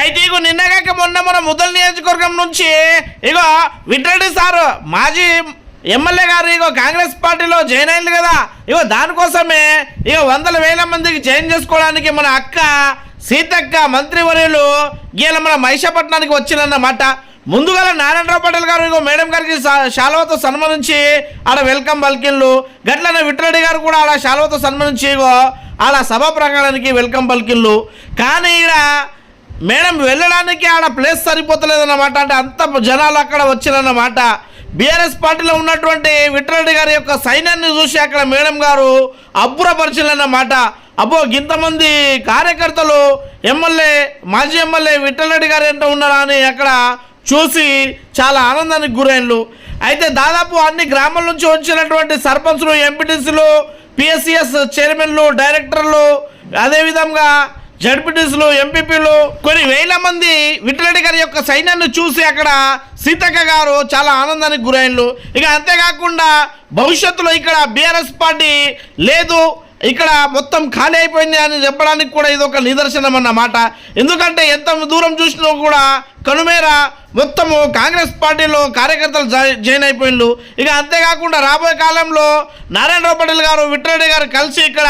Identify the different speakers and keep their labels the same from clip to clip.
Speaker 1: అయితే ఇగో నిన్నగాక మొన్న మన ముదల్ నియోజకవర్గం నుంచి ఇగో విట్రెడ్డి సారు మాజీ ఎమ్మెల్యే గారు ఇగో కాంగ్రెస్ పార్టీలో జాయిన్ అయింది కదా. ఇగో దానికోసమే ఇగో వందల వేల మందికి జాయిన్ చేసుకోవడానికి మన అక్క సీతక్క మంత్రివర్యులు గీల మన మహిషాపట్నానికి వచ్చిందన్నమాట. ముందుగా నారాయణరావు పటేల్ గారు ఇగో మేడం గారికి శా- శాలువతో సన్మానించి ఆడ వెల్కమ్ బల్కిన్లు గట్లనే విట్రెడ్డి గారు కూడా ఆడ శాలువతో సన్మానించి ఇగో ఆడ సభా ప్రాంగణానికి వెల్కమ్ బల్కిన్లు కానీ ఈడ మేడం వెళ్ళడానికి ఆడ ప్లేస్ సరిపోతలేదన్నమాట. అంటే అంత జనాలు అక్కడ వచ్చిరన్నమాట. బీఆర్ఎస్ పార్టీలో ఉన్నటువంటి విఠలరెడ్డి గారి యొక్క సైన్యాన్ని చూసి అక్కడ మేడం గారు అబ్బురపరిచిలన్నమాట అబ్బో ఇంతమంది కార్యకర్తలు ఎమ్మెల్యే మాజీ ఎమ్మెల్యే విఠలరెడ్డి గారు ఎంత ఉన్నారా అని అక్కడ చూసి చాలా ఆనందానికి గురైనలు అయితే దాదాపు అన్ని గ్రామాల నుంచి వచ్చినటువంటి సర్పంచ్లు ఎంపీటీసీలు పిఎస్సిఎస్ చైర్మన్లు డైరెక్టర్లు అదేవిధంగా జడ్పీటీసీలు ఎంపీపీలు కొన్ని వేల మంది విఠలరెడ్డి గారి యొక్క సైన్యాన్ని చూసి అక్కడ సీతక్క గారు చాలా ఆనందానికి గురైనలు ఇక అంతేకాకుండా భవిష్యత్తులో ఇక్కడ బీఆర్ఎస్ పార్టీ లేదు. ఇక్కడ మొత్తం ఖాళీ అయిపోయింది అని చెప్పడానికి కూడా ఇది ఒక నిదర్శనం అన్నమాట. ఎందుకంటే ఎంత దూరం చూసినా కూడా కనుమేర మొత్తము కాంగ్రెస్ పార్టీలో కార్యకర్తలు జాయిన్ అయిపోయిండు ఇక అంతేకాకుండా రాబోయే కాలంలో నారాయణరావు పటేల్ గారు విట్రెడ్డి గారు కలిసి ఇక్కడ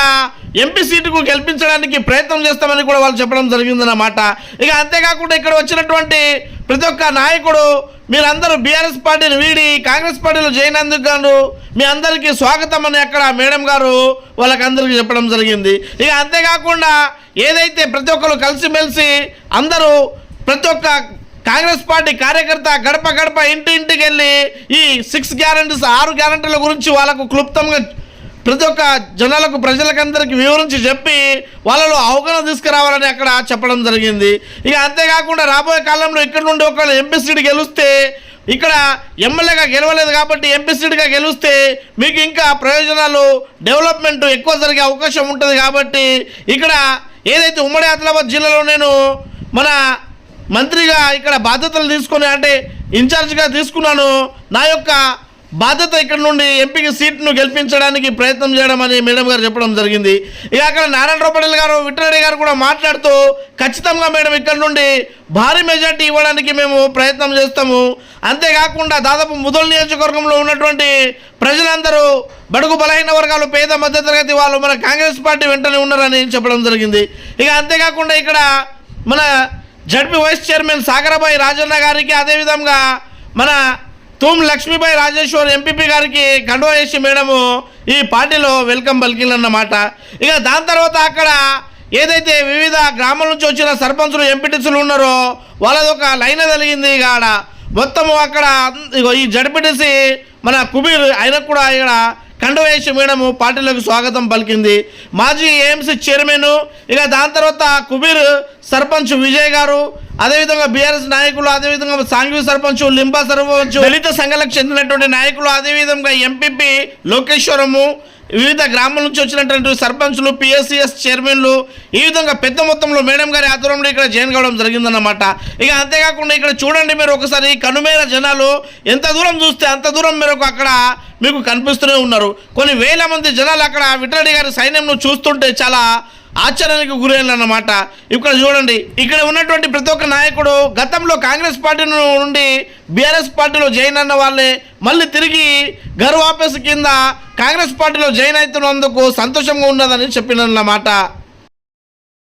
Speaker 1: ఎంపీ సీటుకు గెలిపించడానికి ప్రయత్నం చేస్తామని కూడా వాళ్ళు చెప్పడం జరిగిందన్నమాట. ఇక అంతేకాకుండా ఇక్కడ వచ్చినటువంటి ప్రతి ఒక్క నాయకుడు మీరందరూ బీఆర్ఎస్ పార్టీని వీడి కాంగ్రెస్ పార్టీలో చేయనందుకు గాను మీ అందరికీ స్వాగతం అని అక్కడ మేడం గారు వాళ్ళకందరికీ చెప్పడం జరిగింది. ఇక అంతేకాకుండా ఏదైతే ప్రతి ఒక్కరు కలిసిమెలిసి అందరూ ప్రతి ఒక్క కాంగ్రెస్ పార్టీ కార్యకర్త గడప గడప ఇంటి ఇంటికి వెళ్ళి ఈ సిక్స్ గ్యారంటీస్ ఆరు గ్యారంటీల గురించి వాళ్ళకు క్లుప్తంగా ప్రతి ఒక్క జనాలకు ప్రజలకందరికీ వివరించి చెప్పి వాళ్ళలో అవగాహన తీసుకురావాలని అక్కడ చెప్పడం జరిగింది. ఇక అంతేకాకుండా రాబోయే కాలంలో ఇక్కడ నుండి ఒకవేళ ఎంపీ సీట్ గెలిస్తే ఇక్కడ ఎమ్మెల్యేగా గెలవలేదు కాబట్టి ఎంపీ సీట్గా గెలిస్తే మీకు ఇంకా ప్రయోజనాలు డెవలప్మెంట్ ఎక్కువ జరిగే అవకాశం ఉంటుంది కాబట్టి ఇక్కడ ఏదైతే ఉమ్మడి ఆదిలాబాద్ జిల్లాలో నేను మన మంత్రిగా ఇక్కడ బాధ్యతలు తీసుకొని అంటే ఇన్ఛార్జ్గా తీసుకున్నాను నా యొక్క బాధ్యత ఇక్కడ నుండి ఎంపీకి సీట్ను గెలిపించడానికి ప్రయత్నం చేయడం అని మేడం గారు చెప్పడం జరిగింది. ఇక అక్కడ నారాయణరావు పటేల్ గారు విఠలరెడ్డి గారు కూడా మాట్లాడుతూ ఖచ్చితంగా మేడం ఇక్కడ నుండి భారీ మెజార్టీ ఇవ్వడానికి మేము ప్రయత్నం చేస్తాము. అంతేకాకుండా దాదాపు ముదల్ నియోజకవర్గంలో ఉన్నటువంటి ప్రజలందరూ బడుగు బలహీన వర్గాలు పేద మధ్యతరగతి వాళ్ళు మన కాంగ్రెస్ పార్టీ వెంటనే ఉన్నారని చెప్పడం జరిగింది. ఇక అంతేకాకుండా ఇక్కడ మన ZP vice chairman Sagarabai Rajanna గారికి అదేవిధంగా మన తూమ్ లక్ష్మీబాయి రాజేశ్వర్ ఎంపీపీ గారికి కండువా వేసి మేడము ఈ పార్టీలో వెల్కమ్ పలికిందన్నమాట. ఇక దాని తర్వాత అక్కడ ఏదైతే వివిధ గ్రామాల నుంచి వచ్చిన సర్పంచులు ఎంపీటీసీలు ఉన్నారో వాళ్ళది ఒక లైన్ కలిగింది ఇక మొత్తము అక్కడ ఈ జడ్పీటీసీ మన కుబీర్ ఆయనకు కూడా ఇక్కడ కండవేసి మేడము పార్టీలకు స్వాగతం పలికింది. మాజీ ఏఎంసీ చైర్మన్ ఇక దాని తర్వాత కుబీర్ సర్పంచ్ విజయ్ గారు అదేవిధంగా బీఆర్ఎస్ నాయకులు అదేవిధంగా సాంఘిక సర్పంచ్ లింబా సర్పంచ్ దళిత సంఘాలకు చెందినటువంటి నాయకులు అదేవిధంగా ఎంపీపీ లోకేశ్వరము వివిధ గ్రామాల నుంచి వచ్చినటువంటి సర్పంచ్లు పిఎస్సిఎస్ చైర్మన్లు ఈ విధంగా పెద్ద మొత్తంలో మేడం గారి ఆధ్వర్యంలో ఇక్కడ జాయిన్ కావడం జరిగిందన్నమాట. ఇక అంతేకాకుండా ఇక్కడ చూడండి మీరు ఒకసారి కనుమేర జనాలు ఎంత దూరం చూస్తే అంత దూరం మీరు అక్కడ మీకు కనిపిస్తూనే ఉన్నారు. కొన్ని వేల మంది జనాలు అక్కడ విఠలడి గారి సైన్యంను చూస్తుంటే చాలా ఆశ్చర్యానికి గురైనమాట ఇక్కడ చూడండి ఇక్కడ ఉన్నటువంటి ప్రతి ఒక్క నాయకుడు గతంలో కాంగ్రెస్ పార్టీ నుండి బీఆర్ఎస్ పార్టీలో జాయిన్ అన్న వాళ్ళే మళ్ళీ తిరిగి గర్వాపేస్ కింద కాంగ్రెస్ పార్టీలో జాయిన్ అవుతున్నందుకు సంతోషంగా ఉన్నదని చెప్పినన్నమాట.